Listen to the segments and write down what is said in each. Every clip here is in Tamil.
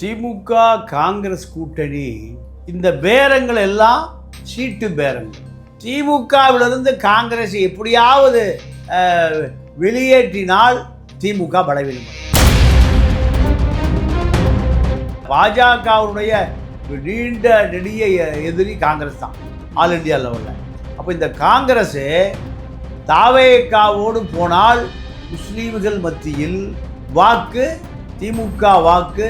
திமுக காங்கிரஸ் கூட்டணி இந்த பேரங்கள் எல்லாம் சீட்டு பேரங்கள். திமுகவிலிருந்து காங்கிரஸ் எப்படியாவது வெளியேற்றினால் திமுக பலவீனம்? பாஜகவுடைய நீண்ட நெடிய எதிரி காங்கிரஸ் தான் ஆல் இண்டியா லெவலில். அப்போ இந்த காங்கிரஸ் தாவேக்காவோடு போனால் முஸ்லீம்கள் மத்தியில் வாக்கு திமுக வாக்கு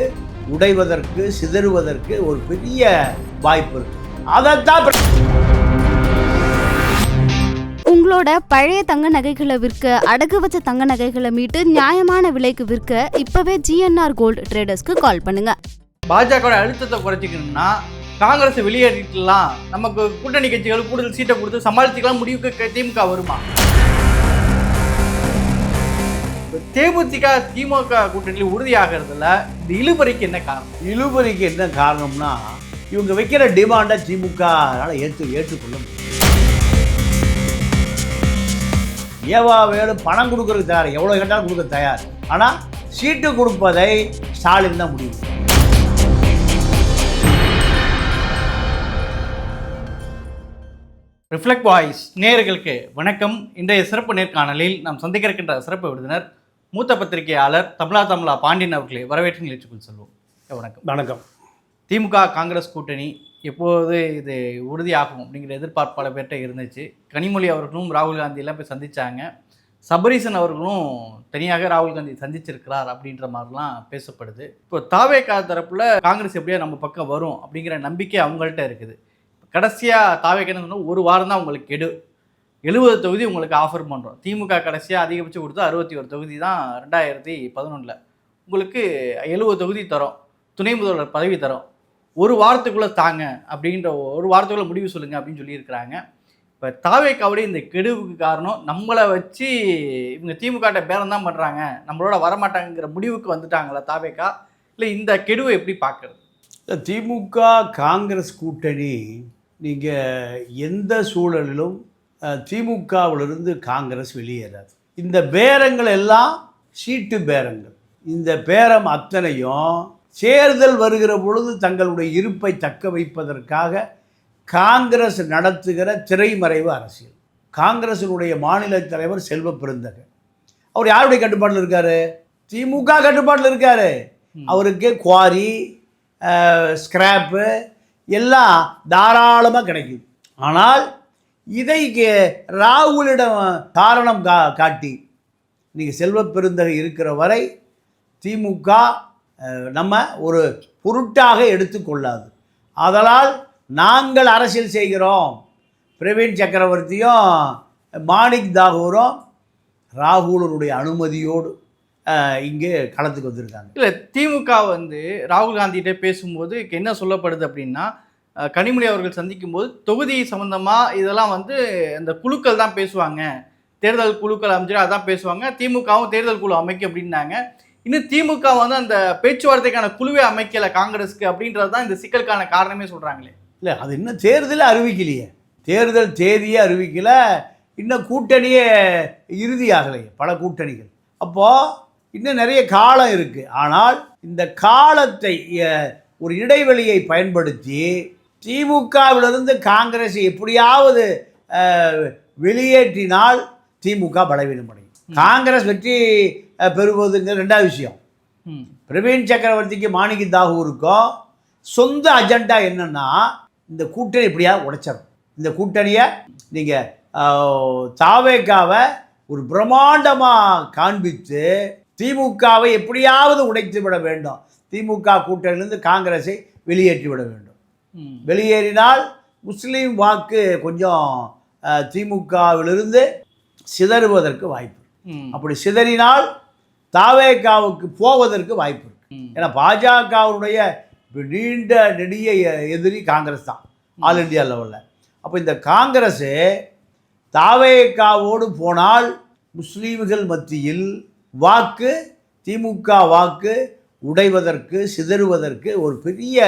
உடைவதற்கு சிதறுவதற்கு ஒரு பெரிய வாய்ப்பு இருக்கு. அதைத்தான் உங்களோட பழைய தங்க நகைகளை விற்க அடகு வச்ச தங்க நகைகளை மீட்டு நியாயமான விலைக்கு விற்க இப்பவே ஜிஎன்ஆர் கோல்டு ட்ரேடர்ஸ்க்கு கால் பண்ணுங்க. பாஜகவோட அழுத்தத்தை குறைச்சிக்கணும்னா காங்கிரஸ் வெளியேறிக்கலாம் நமக்கு கூட்டணி கட்சிகள் கூடுதல் சீட்டை கொடுத்து சமாளிச்சுக்கலாம் முடிவுக்கு க- திமுக வருமா? தேமுதிக திமுக கூட்டணியில் உறுதியாகிறதுல இந்த இழுபறிக்கு என்ன காரணம்? இழுபறிக்கு என்ன காரணம்னா இவங்க வைக்கிற டிமாண்டை திமுகனால ஏற்று ஏற்றுக்கொள்ள முடியும் ஏவா வேணும் பணம் கொடுக்கறதுக்கு தயார் எவ்வளோ கேட்டாலும் கொடுக்க தயார். ஆனால் சீட்டு கொடுப்பதை ஸ்டாலின் தான் முடிவு ரிஃப்ளெக்ட் வாய்ஸ் நேயர்களுக்கு வணக்கம். இன்றைய சிறப்பு நேர்காணலில் நாம் சந்திக்க இருக்கின்ற சிறப்பு விருந்தினர் மூத்த பத்திரிகையாளர் தமிழா தமிழா பாண்டியன் அவர்களை வரவேற்று நிகழ்ச்சிக்குள் செல்வோம். வணக்கம். வணக்கம். திமுக காங்கிரஸ் கூட்டணி எப்போது இது உறுதியாகும் அப்படிங்கிற எதிர்பார்ப்பு பல பேர்கிட்ட இருந்துச்சு. கனிமொழி அவர்களும் ராகுல் காந்தி எல்லாம் போய் சந்திச்சாங்க. சபரீசன் அவர்களும் தனியாக ராகுல் காந்தி சந்திச்சிருக்கிறார் அப்படின்ற மாதிரிலாம் பேசப்படுது. இப்போ தாவேகா தரப்புல காங்கிரஸ் எப்படியா நம்ம பக்கம் வரும் அப்படிங்கிற நம்பிக்கை அவங்கள்ட்ட இருக்குது. கடைசியாக தாவேக்கா சொன்னால் ஒரு வாரம் தான் உங்களுக்கு கெடு. எழுபது தொகுதி உங்களுக்கு ஆஃபர் பண்ணுறோம் திமுக கடைசியாக அதிகபட்சம் கொடுத்தா அறுபத்தி ஒரு தொகுதி தான் ரெண்டாயிரத்தி பதினொன்றில் உங்களுக்கு எழுபது தொகுதி தரோம். துணை முதல்வர் பதவி தரோம். ஒரு வாரத்துக்குள்ளே தாங்க அப்படின்ற ஒரு வாரத்துக்குள்ளே முடிவு சொல்லுங்கள் அப்படின்னு சொல்லியிருக்கிறாங்க. இப்போ தாவேக்காவுடைய இந்த கெடுவுக்கு காரணம் நம்மளை வச்சு இவங்க திமுகட்ட பேரம் தான் பண்ணுறாங்க நம்மளோட வரமாட்டாங்கிற முடிவுக்கு வந்துட்டாங்களா தாவேக்கா? இல்லை இந்த கெடுவை எப்படி பார்க்குறது? திமுக காங்கிரஸ் கூட்டணி நீங்கள் எந்த சூழலிலும் திமுகவிலிருந்து காங்கிரஸ் வெளியேறாது. இந்த பேரங்கள் எல்லாம் சீட்டு பேரங்கள். இந்த பேரம் அத்தனையும் தேர்தல் வருகிற பொழுது தங்களுடைய இருப்பை தக்க வைப்பதற்காக காங்கிரஸ் நடத்துகிற திரைமறைவு அரசியல். காங்கிரசினுடைய மாநில தலைவர் செல்வ பெருந்தகை. அவர் யாருடைய கட்டுப்பாட்டில் இருக்காரு? திமுக கட்டுப்பாட்டில் இருக்காரு. அவருக்கு குவாரி ஸ்கிராப்பு எல்லாம் தாராளமாக கிடைக்குது ஆனால் இதை ராகுலிடம் காரணம் கா காட்டி நீங்கள் செல்வ பெருந்தகை இருக்கிற வரை திமுக நம்ம ஒரு பொருட்டாக எடுத்துக்கொள்ளாது அதனால் நாங்கள் அரசியல் செய்கிறோம். பிரவீன் சக்கரவர்த்தியும் மாணிக் தாகூரும் ராகுலனுடைய அனுமதியோடு இங்கே களத்துக்கு வந்திருக்காங்க. இல்லை திமுக வந்து ராகுல் காந்திகிட்ட பேசும்போது என்ன சொல்லப்படுது அப்படின்னா கனிமொழி அவர்கள் சந்திக்கும் போது தொகுதி சம்பந்தமாக இதெல்லாம் வந்து அந்த குழுக்கள் தான் பேசுவாங்க. தேர்தல் குழுக்கள் அமைச்சு அதான் பேசுவாங்க. திமுகவும் தேர்தல் குழு அமைக்க அப்படின்னாங்க. இன்னும் திமுக வந்து அந்த பேச்சுவார்த்தைக்கான குழுவே அமைக்கலை காங்கிரஸ்க்கு அப்படின்றது தான் இந்த சிக்கலுக்கான காரணமே சொல்கிறாங்களே இல்லை அது இன்னும் தேர்தலே அறிவிக்கலையே. தேர்தல் தேதியே அறிவிக்கலை. இன்னும் கூட்டணியே இறுதியாகலையே பல கூட்டணிகள். அப்போது இன்னும் நிறைய காலம் இருக்குது ஆனால் இந்த காலத்தை ஒரு இடைவெளியை பயன்படுத்தி திமுகவிலிருந்து காங்கிரஸை எப்படியாவது வெளியேற்றினால் திமுக பலவீனம் அடையும் காங்கிரஸ் வெற்றி பெறுவதுங்கிற ரெண்டாவது விஷயம். பிரவீன் சக்கரவர்த்திக்கு மாணிக்க தாகூருக்கும் சொந்த அஜெண்டா என்னன்னா இந்த கூட்டணி எப்படியா உடைச்சிடணும். இந்த கூட்டணியை நீங்கள் தாவேக்காவை ஒரு பிரம்மாண்டமாக காண்பித்து திமுகவை எப்படியாவது உடைத்து விட வேண்டும். திமுக கூட்டணியிலிருந்து காங்கிரஸை வெளியேற்றி விட வேண்டும். வெளியேறினால் முஸ்லீம் வாக்கு கொஞ்சம் திமுகவிலிருந்து சிதறுவதற்கு வாய்ப்பு அப்படி சிதறினால் தாவேக்காவுக்கு போவதற்கு வாய்ப்பு இருக்கு. ஏன்னா பாஜகவுடைய நீண்ட நெடிய எதிரி காங்கிரஸ் தான் ஆல் இந்தியா லெவலில். அப்போ இந்த காங்கிரஸு தாவேக்காவோடு போனால் முஸ்லீம்கள் மத்தியில் வாக்கு திமுக வாக்கு உடைவதற்கு சிதறுவதற்கு ஒரு பெரிய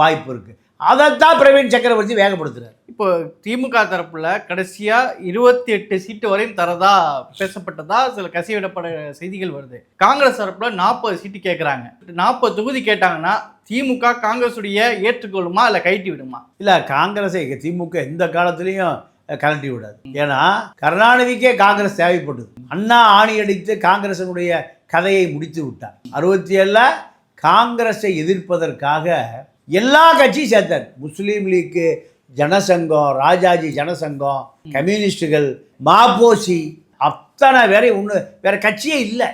வாய்ப்பு இருக்குது அதைத்தான் பிரவீன் சக்கரவர்த்தி வேகப்படுத்துறாரு. இப்போ திமுக தரப்புல கடைசியா இருபத்தி எட்டு சீட்டு வரையும் தரதா பேசப்பட்டதா? சில கசிவிடப்பட செய்திகள் வருது. காங்கிரஸ் தரப்புல நாற்பது சீட்டு கேட்குறாங்க நாற்பது தொகுதி கேட்டாங்கன்னா திமுக காங்கிரஸுடைய ஏற்றுக்கொள்ளுமா இல்லை கைட்டி விடுமா? இல்லை காங்கிரஸை திமுக எந்த காலத்துலேயும் கலட்டி விடாது. ஏன்னா கருணாநிதிக்கே காங்கிரஸ் தேவைப்பட்டது. அண்ணா ஆணி அடித்து காங்கிரசினுடைய கதையை முடித்து விட்டார். அறுபத்தி ஏழில் காங்கிரஸை எதிர்ப்பதற்காக எல்லா கட்சியும் சேர்த்தார். முஸ்லீம் லீக்கு ஜனசங்கம் ராஜாஜி ஜனசங்கம் கம்யூனிஸ்டுகள் மாப்போசி அத்தனை வேற ஒன்று வேற கட்சியே இல்லை.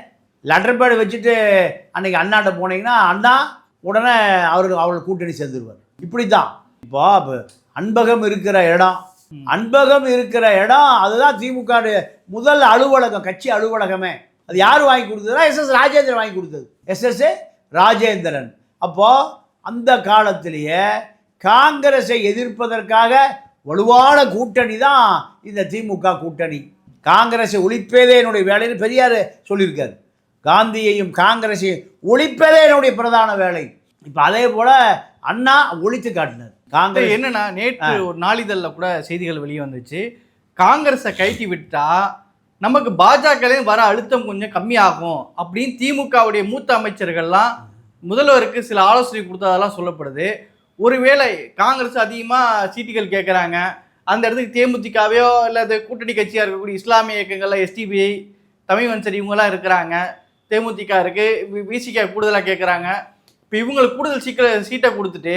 லெட்டர் பேடு வச்சுட்டு அன்னைக்கு அண்ணாட்ட போனீங்கன்னா அண்ணா உடனே அவருக்கு அவர்கள் கூட்டணி சேர்ந்துருவார். இப்படி தான் இப்போ அன்பகம் இருக்கிற இடம். அன்பகம் இருக்கிற இடம் அதுதான் திமுக முதல் அலுவலகம் கட்சி அலுவலகமே. அது யார் வாங்கி கொடுத்ததுனா எஸ் எஸ் ராஜேந்திரன் வாங்கி கொடுத்தது. S S Rajendran. அப்போது அந்த காலத்திலேயே காங்கிரஸை எதிர்ப்பதற்காக வலுவான கூட்டணி தான் இந்த திமுக கூட்டணி. காங்கிரஸை ஒழிப்பதே என்னுடைய வேலைன்னு பெரியார் சொல்லியிருக்காரு. காந்தியையும் காங்கிரஸையும் ஒழிப்பதே என்னுடைய பிரதான வேலை. இப்போ அதே போல் அண்ணா ஒழித்து காட்டினார். காங்கிரஸ் என்னன்னா நேற்று ஒரு நாளிதழ்ல கூட செய்திகள் வெளியே வந்துச்சு. காங்கிரஸை கைட்டி விட்டா நமக்கு பாஜகலையும் வர அழுத்தம் கொஞ்சம் கம்மியாகும் அப்படின்னு திமுகவுடைய மூத்த அமைச்சர்கள்லாம் முதல்வருக்கு சில ஆலோசனை கொடுத்ததெல்லாம் சொல்லப்படுது. ஒருவேளை காங்கிரஸ் அதிகமாக சீட்டுகள் கேட்குறாங்க அந்த இடத்துக்கு தேமுதிகவையோ இல்லை அது கூட்டணி கட்சியாக இருக்கக்கூடிய இஸ்லாமிய இயக்கங்களில் எஸ்டிபிஐ தமிழ்வன்சரி இவங்கெல்லாம் இருக்கிறாங்க. தேமுதிக இருக்குது விசிகா கூடுதலாக கேட்குறாங்க இப்போ இவங்களுக்கு கூடுதல் சீக்கிர சீட்டை கொடுத்துட்டு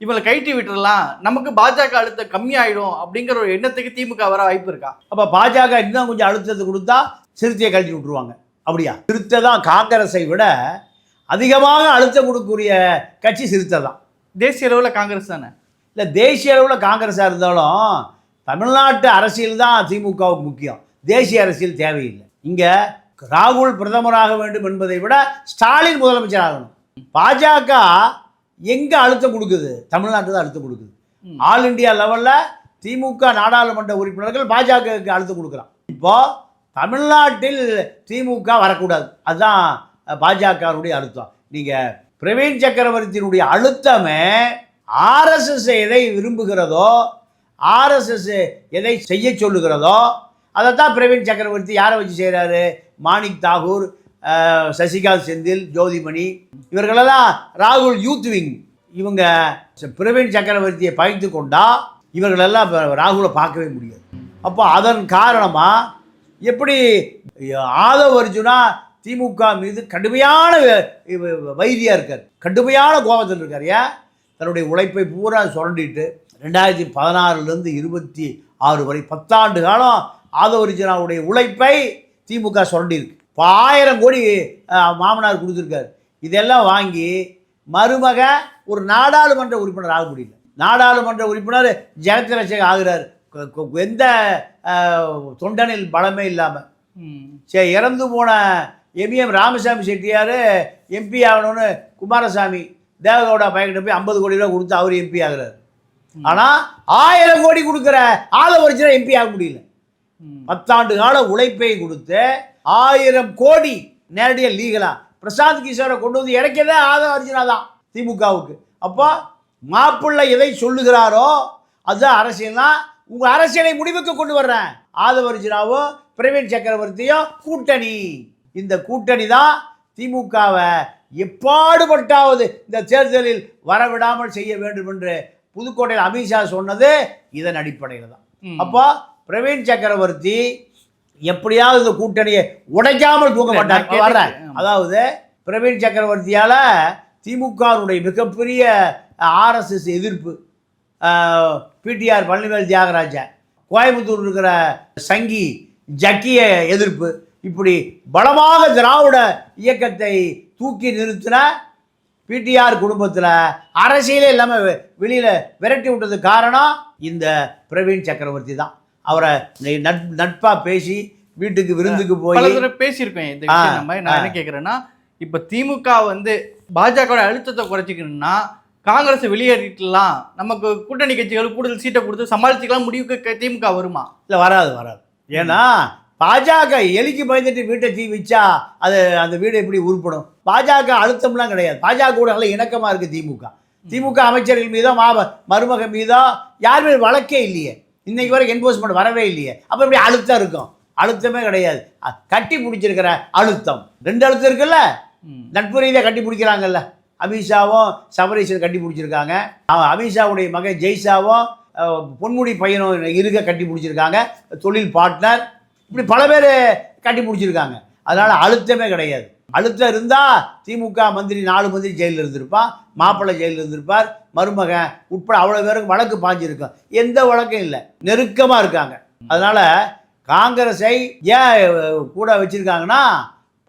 இவங்களை கைட்டி விட்டுறலாம். நமக்கு பாஜக அழுத்தம் கம்மியாயிடும் அப்படிங்கிற ஒரு எண்ணத்துக்கு திமுக வர வாய்ப்பு இருக்கா? அப்போ பாஜக இன்னும் கொஞ்சம் அழுத்தத்தை கொடுத்தா சிறுத்தையை கழட்டி விட்டுருவாங்க. அப்படியா? சிறுத்தை தான் காங்கிரஸை விட அதிகமாக அழுத்தம் கொடுக்கக்கூடிய கட்சி சிறுத்தை தான் தேசிய அளவில் காங்கிரஸ் தானே? இல்லை தேசிய அளவில் காங்கிரஸாக இருந்தாலும் தமிழ்நாட்டு அரசியல் தான் திமுகவுக்கு முக்கியம். தேசிய அரசியல் தேவையில்லை. இங்கே ராகுல் பிரதமராக வேண்டும் என்பதை விட ஸ்டாலின் முதலமைச்சர் ஆகணும். பாஜக எங்கே அழுத்தம் கொடுக்குது? தமிழ்நாட்டு தான் அழுத்தம் கொடுக்குது. ஆல் இந்தியா லெவலில் திமுக நாடாளுமன்ற உறுப்பினர்கள் பாஜகவுக்கு அழுத்தம் கொடுக்குறான். இப்போ தமிழ்நாட்டில் திமுக வரக்கூடாது. அதுதான் பாஜகவுடைய அழுத்தம். நீங்கள் பிரவீன் சக்கரவர்த்தியினுடைய அழுத்தமே ஆர்எஸ்எஸ் எதை விரும்புகிறதோ ஆர்எஸ்எஸ் எதை செய்ய சொல்லுகிறதோ அதைத்தான் பிரவீன் சக்கரவர்த்தி யாரை வச்சு செய்கிறாரு மாணிக் தாகூர் சசிகாந்த் செந்தில் ஜோதிமணி இவர்களெல்லாம் ராகுல் யூத் விங் இவங்க பிரவீன் சக்கரவர்த்தியை பகிர்ந்து கொண்டா இவர்களெல்லாம் ராகுலை பார்க்கவே முடியாது. அப்போ அதன் காரணமாக எப்படி ஆதவ் அர்ஜுனா திமுக மீது கடுமையான வைத்தியாக இருக்கார். கடுமையான கோபத்தில் இருக்கார். ஏன்? தன்னுடைய உழைப்பை பூரா சுரண்டிட்டு ரெண்டாயிரத்தி பதினாறுலேருந்து இருபத்தி ஆறு வரை பத்தாண்டு காலம் ஆதவ அர்ஜுனாவுடைய உழைப்பை திமுக சுரண்டியிருக்கு. இப்போ ஆயிரம் கோடி மாமனார் கொடுத்துருக்காரு. இதெல்லாம் வாங்கி மருமக ஒரு நாடாளுமன்ற உறுப்பினர் ஆக முடியல. நாடாளுமன்ற உறுப்பினர் ஜெகத்ரட்சக ஆகிறார். எந்த தொண்டனில் பலமே இல்லாமல். சரி இறந்து போன எம்இஎம் ராமசாமி செட்டியார் எம்பி ஆகணும்னு குமாரசாமி தேவகவுடா பையன்கிட்ட போய் ஐம்பது கோடி ரூபா கொடுத்து அவர் எம்பி ஆகுறாரு. ஆனால் ஆயிரம் கோடி கொடுக்குற ஆளை வரிச்சினா எம்பி ஆக முடியல. பத்தாண்டு கால உழைப்பை கொடுத்து ஆயிரம் கோடி நேரடியாக லீகலா. பிரசாந்த் கிஷோரை கொண்டு வந்து இறக்கியதே ஆதவ அர்ஜுனா தான் திமுகவுக்கு. அப்போ மாப்பிள்ளை எதை சொல்லுகிறாரோ அதுதான் அரசியல்னா உங்கள் அரசியலை முடிவுக்கு கொண்டு வர்றேன். ஆதவ அர்ஜுனாவோ பிரவீன் சக்கரவர்த்தியோ கூட்டணி. இந்த கூட்டணி தான் திமுகவை எப்பாடுபட்டாவது இந்த தேர்தலில் வரவிடாமல் செய்ய வேண்டும் என்று புதுக்கோட்டையில் அமித்ஷா சொன்னது இதன் அடிப்படையில் தான். அப்போ பிரவீன் சக்கரவர்த்தி எப்படியாவது இந்த கூட்டணியை உடைக்காமல் தூங்க வர்றேன் ஆமா. அதாவது பிரவீன் சக்கரவர்த்தியால திமுகவுடைய மிகப்பெரிய ஆர்எஸ்எஸ் எதிர்ப்பு பிடிஆர் பழனிவேல் தியாகராஜா கோயம்புத்தூர் இருக்கிற சங்கி ஜக்கிய எதிர்ப்பு இப்படி பலமாக திராவிட இயக்கத்தை தூக்கி நிறுத்தின பிடிஆர் குடும்பத்தில் அரசியலே இல்லாமல் வெளியில் விரட்டி விட்டது காரணம் இந்த பிரவீன் சக்கரவர்த்தி தான். அவரை நட் நட்பாக பேசி வீட்டுக்கு விருந்துக்கு போய் தடவை பேசியிருக்கோம் இந்த நம்ம. நான். என்ன கேட்குறேன்னா இப்போ திமுக வந்து பாஜக அழுத்தத்தை குறைச்சிக்கணும்னா காங்கிரஸ் வெளியேறிக்கலாம் நமக்கு கூட்டணி கட்சிகளுக்கு கூடுதல் சீட்டை கொடுத்து சமாளிச்சுக்கலாம் முடிவுக்கு திமுக வருமா? இல்லை வராது வராது. ஏன்னா பாஜக எலிக்கு பயந்துட்டு வீட்டை தீ வச்சா அது அந்த வீடு எப்படி உருப்படும்? பாஜக அழுத்தம்லாம் கிடையாது. பாஜக கூட நல்ல இணக்கமாக இருக்குது திமுக. திமுக அமைச்சர்கள் மீதோ மா மருமகன் மீதோ யார் மீது வழக்கே இல்லையே. இன்னைக்கு வரைக்கும் என்போர்ஸ்மெண்ட் வரவே இல்லையே. அப்போ இப்படி அழுத்தம் இருக்கும்? அழுத்தமே கிடையாது. கட்டி பிடிச்சிருக்கிற அழுத்தம். ரெண்டு அழுத்தம் இருக்குல்ல. நட்பு ரீதியாக கட்டி பிடிக்கிறாங்கல்ல. அமித்ஷாவும் சபரீஷன் கட்டி பிடிச்சிருக்காங்க. அமித்ஷாவுடைய மகன் ஜெய்ஷாவும் பொன்முடி பையனும் இருக்க கட்டி பிடிச்சிருக்காங்க. தொழில் பார்ட்னர் இப்படி பல பேர் கட்டி பிடிச்சிருக்காங்க அதனால் அழுத்தமே கிடையாது. அழுத்தம் இருந்தால் திமுக மந்திரி நாலு மந்திரி ஜெயிலில் இருந்திருப்பான். மாப்பிள்ளை ஜெயிலில் இருந்திருப்பார். மருமகன் உட்பட அவ்வளோ பேருக்கு வழக்கு பாஞ்சிருக்கும். எந்த வழக்கும் இல்லை. நெருக்கமாக இருக்காங்க. அதனால் காங்கிரஸை ஏன் கூட வச்சுருக்காங்கன்னா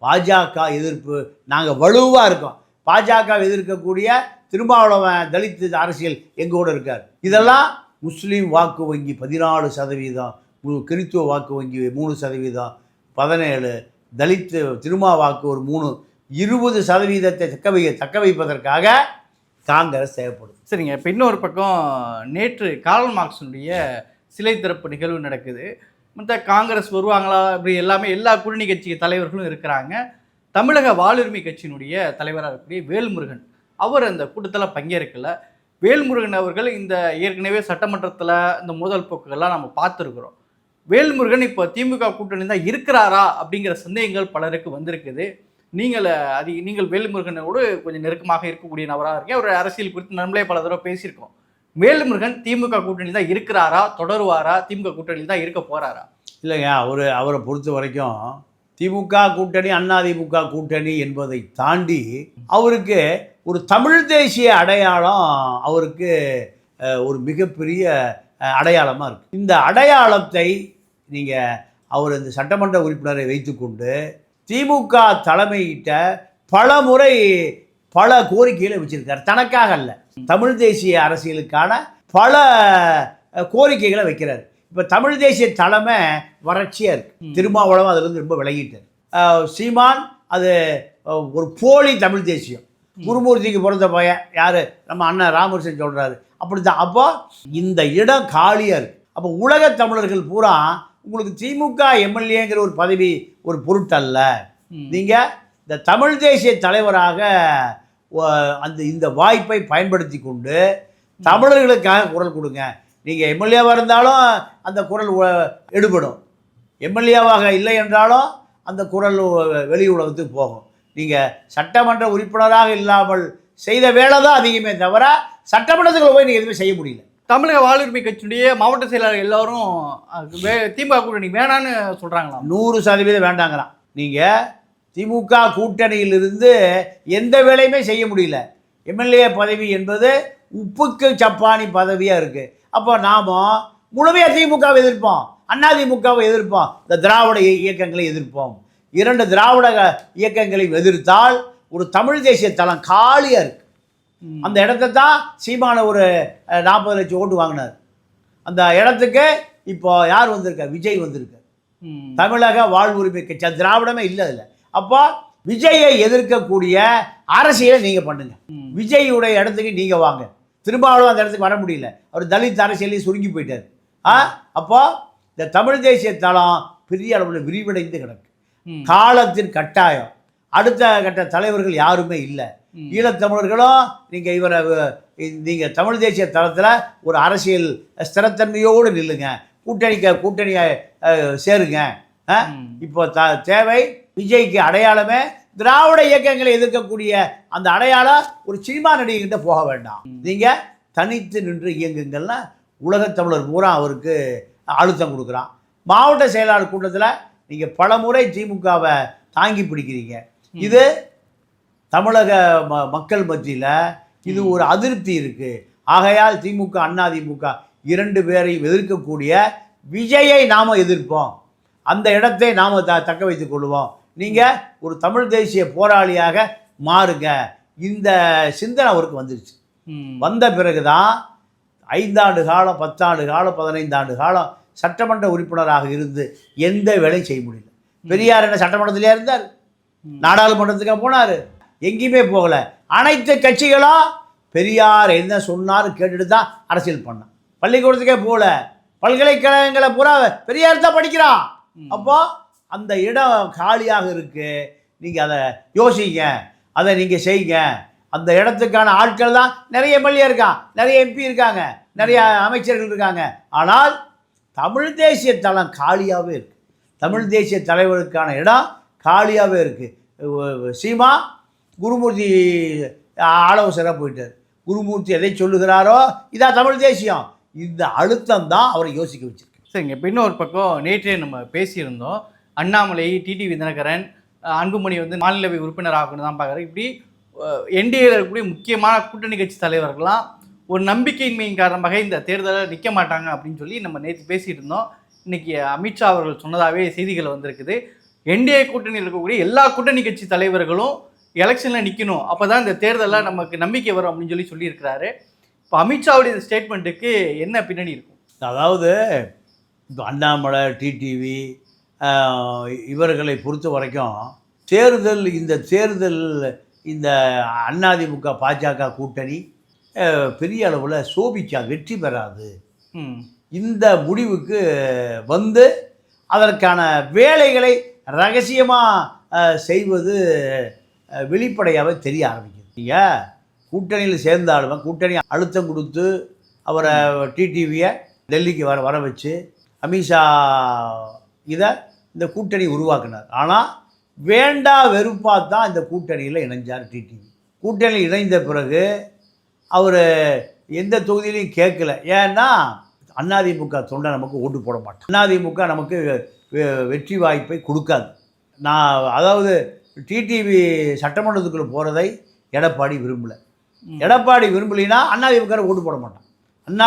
பாஜக எதிர்ப்பு. நாங்கள் வலுவாக இருக்கோம். பாஜக எதிர்க்கக்கூடிய திருமாவளவன் தலித் அரசியல் எங்கூட இருக்கார். இதெல்லாம் முஸ்லீம் வாக்கு வங்கி பதினாலு சதவீதம். கிறித்துவ வாக்கு வங்கி மூணு சதவீதம் பதினேழு தலித் திருமா வாக்கு ஒரு மூணு இருபது சதவீதத்தை தக்க வை தக்க வைப்பதற்காக காங்கிரஸ் தேவைப்படும் சரிங்க. இப்போ இன்னொரு பக்கம் நேற்று கார்ல் மார்க்ஸினுடைய சிலை திறப்பு நிகழ்வு நடக்குது. மற்ற காங்கிரஸ் வருவாங்களா? இப்படி எல்லாமே எல்லா கூட்டணி கட்சி தலைவர்களும் இருக்கிறாங்க. தமிழக வாளுரிமை கட்சியினுடைய தலைவராக இருக்கக்கூடிய வேல்முருகன் அவர் அந்த கூட்டத்தில் பங்கேற்கல. வேல்முருகன் அவர்கள் இந்த ஏற்கனவே சட்டமன்றத்தில் இந்த மோதல் போக்குகள்லாம் நம்ம பார்த்துருக்குறோம். வேல்முருகன் இப்போ திமுக கூட்டணி தான் இருக்கிறாரா அப்படிங்கிற சந்தேகங்கள் பலருக்கு வந்திருக்குது. நீங்கள் அது நீங்கள் வேல்முருகனோடு கொஞ்சம் நெருக்கமாக இருக்கக்கூடிய நபராக இருக்கேன் ஒரு அரசியல் குறித்து நம்மளே பல தடவை பேசியிருக்கோம். வேல்முருகன் திமுக கூட்டணி தான் இருக்கிறாரா? தொடருவாரா? திமுக கூட்டணி தான் இருக்க போகிறாரா இல்லைங்க அவர் அவரை பொறுத்த வரைக்கும் திமுக கூட்டணி அதிமுக கூட்டணி என்பதை தாண்டி அவருக்கு ஒரு தமிழ் தேசிய அடையாளம் அவருக்கு ஒரு மிகப்பெரிய அடையாளமாக இருக்குது இந்த அடையாளத்தை நீங்கள் அவர் இந்த சட்டமன்ற உறுப்பினரை வைத்துக்கொண்டு திமுக தலைமையிட்ட பல முறை பல கோரிக்கைகளை வச்சிருக்கார். தனக்காக அல்ல. தமிழ் தேசிய அரசியலுக்கான பல கோரிக்கைகளை வைக்கிறார். இப்போ தமிழ் தேசிய தலைமை வறட்சியாக இருக்கு. திருமாவளவன் அதிலிருந்து ரொம்ப விலகிட்டார். சீமான் அது ஒரு போலி தமிழ் தேசியம். குருமூர்த்திக்கு பிறந்த பையன் யார்? நம்ம அண்ணன் ராமகிருஷ்ணன் சொல்கிறாரு அப்படி தான் அப்போ இந்த இடம் காலியாக இருக்கு. அப்போ உலக தமிழர்கள் பூரா உங்களுக்கு திமுக எம்எல்ஏங்கிற ஒரு பதவி ஒரு பொருட்டல்ல. நீங்கள் இந்த தமிழ் தேசிய தலைவராக அந்த இந்த வாய்ப்பை பயன்படுத்தி கொண்டு தமிழர்களுக்காக குரல் கொடுங்க. நீங்கள் எம்எல்ஏவாக இருந்தாலும் அந்த குரல் எடுபடும். எம்எல்ஏவாக இல்லை என்றாலும் அந்த குரல் வெளி உலகத்துக்கு போகும். நீங்கள் சட்டமன்ற உறுப்பினராக இல்லாமல் செய்த வேலை தான் அதிகமே தவிர சட்டமன்றத்துக்குள்ள போய் நீங்கள் எதுவுமே செய்ய முடியல. தமிழக வாழ்வுரிமை கட்சியுடைய மாவட்ட செயலாளர் எல்லாரும் வே- திமுக கூட்டணி வேணான்னு சொல்கிறாங்களாம் நூறு சதவீதம் வேண்டாங்களாம் நீங்கள் திமுக கூட்டணியிலிருந்து எந்த வேலையுமே செய்ய முடியல. எம்எல்ஏ பதவி என்பது உப்புக்கு சப்பானி பதவியாக இருக்குது அப்போ நாம முழுமையாக திமுகவை எதிர்ப்போம். அண்ணா திமுகவை எதிர்ப்போம். இந்த திராவிட இயக்கங்களை எதிர்ப்போம். இரண்டு திராவிட இயக்கங்களை இயக்கங்களையும் எதிர்த்தால் ஒரு தமிழ் தேசிய தளம் காலியாக இருக்கு. அந்த இடத்த தான் சீமான ஒரு நாற்பது லட்சம் ஓட்டு வாங்கினார். அந்த இடத்துக்கு இப்போ யார் வந்திருக்கா? விஜய் வந்திருக்கார் ம். தமிழக வாழ்வுரிமை கட்சி திராவிடமே இல்லை அதில். அப்போ விஜயை எதிர்க்கக்கூடிய அரசியலை நீங்கள் பண்ணுங்க. விஜயுடைய இடத்துக்கு நீங்கள் வாங்க. திருமாவளவன் அந்த இடத்துக்கு வர முடியல. அவர் தலித் அரசியலையும் சுருங்கி போயிட்டார். ஆ? அப்போ இந்த தமிழ் தேசிய தளம் பெரிய அளவில் விரிவடைந்து கிடக்கு. காலத்தின் கட்டாயம். அடுத்த கட்ட தலைவர்கள் யாருமே இல்லை. ஈழத்தமிழர்களும் நீங்கள் இவரை நீங்கள் தமிழ் தேசிய தளத்தில் ஒரு அரசியல் ஸ்திரத்தன்மையோடு நில்லுங்க. கூட்டணிக்க கூட்டணியை சேருங்க. இப்போ த தேவை விஜய்க்கு அடையாளமே திராவிட இயக்கங்களை எதிர்க்கக்கூடிய அந்த அடையாளம் ஒரு சினிமா நடிகைகிட்ட போக வேண்டாம். நீங்கள் தனித்து நின்று இயங்குங்கள்னா உலகத் தமிழர் பூரா அவருக்கு அழுத்தம் கொடுக்குறான். மாவட்ட செயலாளர் கூட்டத்தில் நீங்கள் பல முறை திமுகவை தாங்கி பிடிக்கிறீங்க. இது தமிழக ம மக்கள் மத்தியில் இது ஒரு அதிருப்தி இருக்குது ஆகையால் திமுக அதிமுக இரண்டு பேரையும் எதிர்க்கக்கூடிய விஜயை நாம் எதிர்ப்போம். அந்த இடத்தை நாம் த தக்க வைத்துக் கொள்வோம். நீங்கள் ஒரு தமிழ் தேசிய போராளியாக மாறுங்க. இந்த சிந்தனை அவருக்கு வந்துருச்சு. வந்த பிறகு தான் ஐந்தாண்டு காலம் பத்தாண்டு காலம் பதினைந்தாண்டு காலம் சட்டமன்ற உறுப்பினராக இருந்து எந்த வேலையும் செய்ய முடியல. பெரியார் என்ன சட்டமன்றத்திலே இருந்தார். ம். நாடாளுமன்றத்துக்கு போனார். எங்கேயுமே போகல. அனைத்து கட்சிகளும் பெரியார் என்ன சொன்னார் கேட்டுட்டு தான் அரசியல் பண்ணான். பள்ளிக்கூடத்துக்கே போகல. பல்கலைக்கழகங்களை பூரா பெரியார் தான் படிக்கிறான். ம். அப்போ அந்த இடம் காலியாக இருக்கு. நீங்கள் அதை யோசிங்க. அதை நீங்கள் செய்யுங்க. அந்த இடத்துக்கான ஆட்கள் தான் நிறைய எம்எல்ஏ இருக்கான். நிறைய எம்பி இருக்காங்க. நிறைய அமைச்சர்கள் இருக்காங்க. ஆனால் தமிழ் தேசிய தளம் காலியாகவே இருக்கு. தமிழ் தேசிய தலைவருக்கான இடம் காலியாகவே இருக்குது சீமா குருமூர்த்தி ஆலோசனை போயிட்டார். குருமூர்த்தி எதை சொல்லுகிறாரோ இதான் தமிழ் தேசியம். இந்த அழுத்தம் தான் அவரை யோசிக்க வச்சிருக்கு. சரிங்க இப்போ இன்னொரு பக்கம் நேற்றே நம்ம பேசியிருந்தோம். அண்ணாமலை டிடிவி தினகரன் அன்புமணி வந்து மாநிலவை உறுப்பினர் ஆகணும் தான் பார்க்குறேன் இப்படி என்டிஏல இருக்கக்கூடிய முக்கியமான கூட்டணி கட்சி தலைவர்கள்லாம் ஒரு நம்பிக்கையின்மையின் காரணமாக இந்த தேர்தலில் நிற்க மாட்டாங்க அப்படின்னு சொல்லி நம்ம நேற்று பேசிகிட்டு இருந்தோம். இன்னைக்கு அமித்ஷா அவர்கள் சொன்னதாகவே செய்திகள் வந்திருக்குது. என்டிஏ கூட்டணியில் இருக்கக்கூடிய எல்லா கூட்டணி கட்சி தலைவர்களும் எலெக்ஷனில் நிற்கணும் அப்போ தான் இந்த தேர்தலில் நமக்கு நம்பிக்கை வரும் அப்படின்னு சொல்லி சொல்லியிருக்கிறாரு. இப்போ அமித்ஷாவுடைய ஸ்டேட்மெண்ட்டுக்கு என்ன பின்னணி இருக்கும்? அதாவது இப்போ அண்ணாமலை டிடிவி இவர்களை பொறுத்த வரைக்கும் தேர்தல் இந்த தேர்தல் இந்த அதிமுக பாஜக கூட்டணி பெரிய அளவில் சோபிக்காது வெற்றி பெறாது. இந்த முடிவுக்கு வந்து அதற்கான வேலைகளை ரகசியமாக செய்வது வெளிப்படையாகவே தெரிய ஆரம்பிக்குது. நீங்கள் கூட்டணியில் சேர்ந்தாலும் கூட்டணி அழுத்தம் கொடுத்து அவரை டிடிவியை டெல்லிக்கு வர வர வச்சு அமித்ஷா இதை இந்த கூட்டணி உருவாக்கினார். ஆனால் வேண்டா வெறுப்பாக தான் இந்த கூட்டணியில் இணைஞ்சார் டிடிவி கூட்டணியில் இணைந்த பிறகு அவர் எந்த தொகுதியிலையும் கேட்கல. ஏன்னா அதிமுக தொண்டை நமக்கு ஓட்டு போட மாட்டோம் அதிமுக நமக்கு வெ- வெற்றி வாய்ப்பை கொடுக்காது. நான் அதாவது டிடிவி சட்டமன்றத்துக்குள்ளே போகிறதை எடப்பாடி விரும்பலை. எடப்பாடி விரும்பலினா அதிமுக ஓட்டு போட மாட்டான்.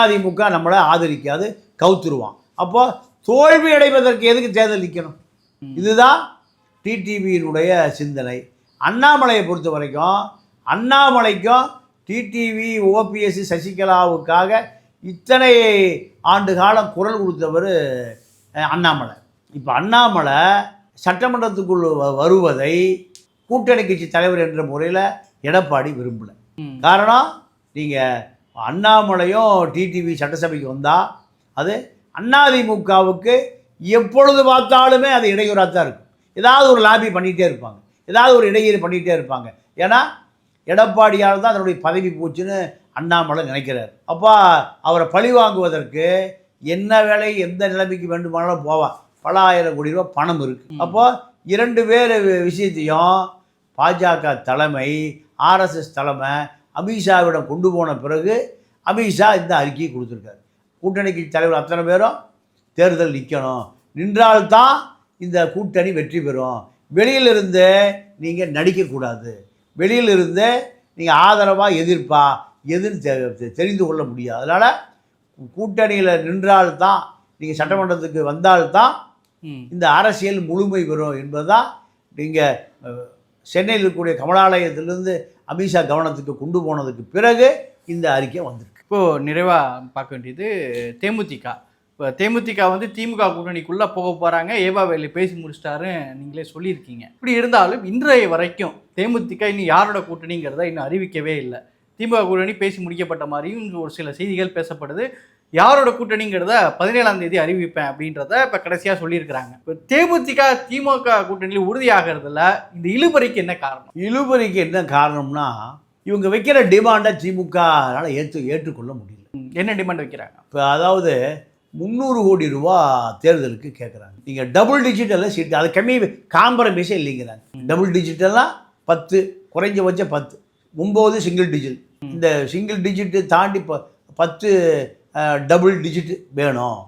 அதிமுக நம்மளை ஆதரிக்காது கவுத்துருவான். அப்போ தோல்வி அடைவதற்கு எதுக்கு தேர்தல் நிற்கணும். இதுதான் டிடிவியினுடைய சிந்தனை. அண்ணாமலையை பொறுத்த வரைக்கும் அண்ணாமலைக்கும் டிடிவி ஓபிஎஸ் சசிகலாவுக்காக இத்தனை ஆண்டு காலம் குரல் கொடுத்தவர் அண்ணாமலை. இப்போ அண்ணாமலை சட்டமன்றத்துக்குள் வருவதை கூட்டணி கட்சி தலைவர் என்ற முறையில் எடப்பாடி விரும்பலை. காரணம் நீங்கள் அண்ணாமலையும் டிடிவி சட்டசபைக்கு வந்தால் அது அதிமுகவுக்கு எப்பொழுது பார்த்தாலுமே அது இடையூறாக தான் இருக்கும். ஏதாவது ஒரு லாபி பண்ணிகிட்டே இருப்பாங்க. ஏதாவது ஒரு இடையூறு பண்ணிகிட்டே இருப்பாங்க. ஏன்னா எடப்பாடியால் தான் அதனுடைய பதவி போச்சுன்னு அண்ணாமலை நினைக்கிறார். அப்போ அவரை பழி வாங்குவதற்கு என்ன வேலை எந்த நிலைமைக்கு வேண்டுமானாலும் போவான் பல ஆயிரம் கோடி ரூபாய் பணம் இருக்குது அப்போ இரண்டு பேர் விஷயத்தையும் பாஜக தலைமை ஆர்எஸ்எஸ் தலைமை அமித்ஷாவிடம் கொண்டு போன பிறகு அமித்ஷா இந்த அறிக்கையை கொடுத்துருக்காரு. கூட்டணி கட்சி தலைவர் அத்தனை பேரும் தேர்தல் நிற்கணும் நின்றால்தான் இந்த கூட்டணி வெற்றி பெறும். வெளியிலிருந்து நீங்கள் நடிக்கக்கூடாது வெளியிலிருந்து நீங்கள் ஆதரவாக எதிர்ப்பா எதுன்னு தெரிந்து கொள்ள முடியாது. அதனால் கூட்டணியில் நின்றால்தான் நீங்கள் சட்டமன்றத்துக்கு வந்தால்தான் இந்த அரசியல் முழுமை பெறும் என்பதுதான் நீங்கள் சென்னையில் இருக்கக்கூடிய கமலாலயத்திலிருந்து அமித்ஷா கவனத்துக்கு கொண்டு போனதுக்கு பிறகு இந்த அறிக்கை வந்திருக்கு. இப்போ நிறைவாக பார்க்க வேண்டியது தேமுதிக. இப்போ தேமுதிக வந்து திமுக கூட்டணிக்குள்ளே போக போகிறாங்க ஏவா வேலு பேசி முடிச்சிட்டாரு நீங்களே சொல்லியிருக்கீங்க. இப்படி இருந்தாலும் இன்றைய வரைக்கும் தேமுதிக இன்னும் யாரோட கூட்டணிங்கிறத இன்னும் அறிவிக்கவே இல்லை. திமுக கூட்டணி பேசி முடிக்கப்பட்ட மாதிரியும் ஒரு சில செய்திகள் பேசப்படுது. யாரோட கூட்டணிங்கிறத பதினேழாம் தேதி அறிவிப்பேன் அப்படின்றத இப்போ கடைசியாக சொல்லியிருக்கிறாங்க. இப்போ தேமுதிக திமுக கூட்டணியில் உறுதியாகிறதுல இந்த இழுபறிக்கு என்ன காரணம்? இழுபறிக்கு என்ன காரணம்னா இவங்க வைக்கிற டிமாண்டை திமுகனால ஏற்று ஏற்றுக்கொள்ள முடியல. என்ன டிமாண்ட் வைக்கிறாங்க? இப்போ அதாவது முந்நூறு கோடி ரூபா தேர்தலுக்கு கேட்குறாங்க நீங்கள் டபுள் டிஜிட்டலில் சீட்டு அது கம்மி காம்பரமைஸே இல்லைங்கிறாங்க. டபுள் டிஜிட்டல்னால் பத்து குறைஞ்சபட்சம் பத்து ஒம்பது சிங்கிள் டிஜிட் இந்த சிங்கிள் டிஜிட்டு தாண்டி ப பத்து டபுள் டிஜிட் வேணும்.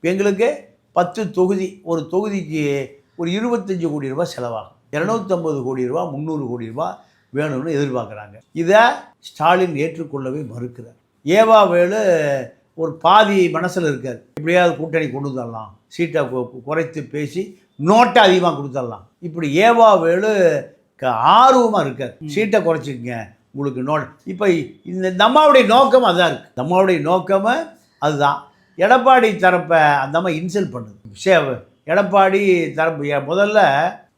எங்களுக்கு பத்து தொகுதி ஒரு தொகுதிக்கு ஒரு இருபத்தஞ்சு கோடி ரூபாய் செலவாகும். இரநூத்தம்பது கோடி ரூபா முந்நூறு கோடி ரூபாய் வேணும்னு எதிர்பார்க்குறாங்க. இதை ஸ்டாலின் ஏற்றுக்கொள்ளவே மறுக்கிறார். ஏவா வேலு ஒரு பாதி மனசில் இருக்கார். எப்படியாவது கூட்டணி கொண்டு தரலாம். சீட்டை குறைத்து பேசி நோட்டை அதிகமாக கொடுத்துடலாம். இப்படி ஏவா வேலு ஆர்வமாக இருக்கார். சீட்டை குறைச்சிக்கங்க. உங்களுக்கு நோ இப்போ இந்த இந்த நோக்கம் அதான் இருக்குது இந்த அம்மாவுடைய நோக்கமே அதுதான். எடப்பாடி தரப்பை அந்த அம்மா இன்சல்ட் பண்ணுது சே- எடப்பாடி தரப்பு முதல்ல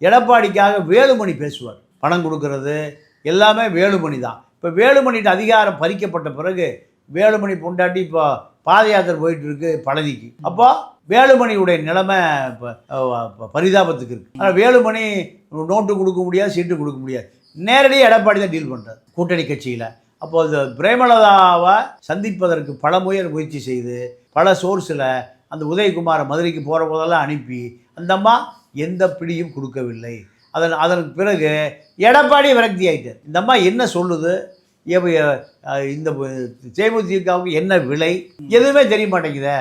எடப்பாடிக்காக வேலுமணி பேசுவார். பணம் கொடுக்கறது எல்லாமே வேலுமணி தான். இப்போ வேலுமணிட்டு அதிகாரம் பறிக்கப்பட்ட பிறகு வேலுமணி பொண்டாட்டி இப்போ பாத யாத்திரை போயிட்டு இருக்கு பழனிக்கு. அப்போ வேலுமணியுடைய நிலைமை இப்போ பரிதாபத்துக்கு இருக்குது ஆனால் வேலுமணி நோட்டு கொடுக்க முடியாது சீட்டு கொடுக்க முடியாது. நேரடியாக எடப்பாடி தான் டீல் பண்ணுறாரு கூட்டணி கட்சியில். அப்போ இந்த பிரேமலதாவை சந்திப்பதற்கு பல முயற் முயற்சி செய்து பல சோர்ஸில் அந்த உதயகுமாரை மதுரைக்கு போகிற போதெல்லாம் அனுப்பி அந்த அம்மா எந்த பிடியும் கொடுக்கவில்லை. அதன் அதற்கு பிறகு எடப்பாடி விரக்தி ஆகிட்டார் இந்த அம்மா என்ன சொல்லுது? இந்த தேமுதிகவுக்கு என்ன விலை? எதுவுமே தெரிய மாட்டேங்குதே.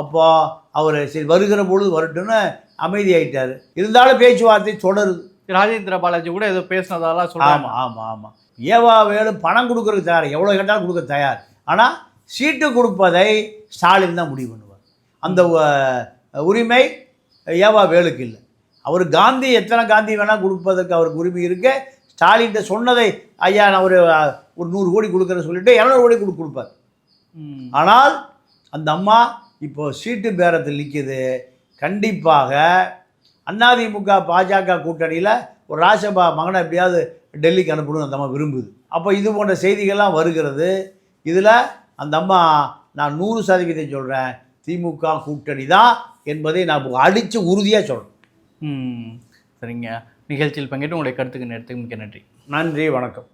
அப்போது அவர் சரி வருகிற பொழுது வரட்டும்னு அமைதியாயிட்டார். இருந்தாலும் பேச்சுவார்த்தை தொடருது. ராஜேந்திர பாலாஜி கூட ஏதோ பேசினதாலாம் சொல்றாங்க ஆமாம் ஆமாம் ஏவா வேலு பணம் கொடுக்கறதுக்கு தயார். எவ்வளோ கேட்டாலும் கொடுக்க தயார். ஆனால் சீட்டு கொடுப்பதை ஸ்டாலின் தான் முடிவு பண்ணுவார். அந்த உரிமை ஏவா வேலுக்கு இல்லை. அவர் காந்தி எத்தனை காந்தி வேணால் கொடுப்பதற்கு அவருக்கு உரிமை இருக்கு. ஸ்டாலின்கிட்ட சொன்னதை ஐயா நான் ஒரு ஒரு நூறு கோடி கொடுக்குறேன்னு சொல்லிட்டு இரநூறு கோடி கொடு கொடுப்பார். ஆனால் அந்த அம்மா இப்போ சீட்டு பேரத்தில் நிற்கிது கண்டிப்பாக அதிமுக பாஜக கூட்டணியில் ஒரு ராஜ்யசபா மகனை எப்படியாவது டெல்லிக்கு அனுப்பணும்னு அந்த அம்மா விரும்புது. அப்போ இது போன்ற செய்திகள்லாம் வருகிறது. இதில் அந்த அம்மா நான் நூறு சதவீதம் சொல்கிறேன் திமுக கூட்டணி தான் என்பதை நான் அடித்து உறுதியாக சொல்கிறேன் ம் சரிங்க. நிகழ்ச்சியில் பங்கேற்று உங்களுடைய கருத்துக்கு நேரத்துக்கு மிக்க நன்றி. நன்றி வணக்கம்.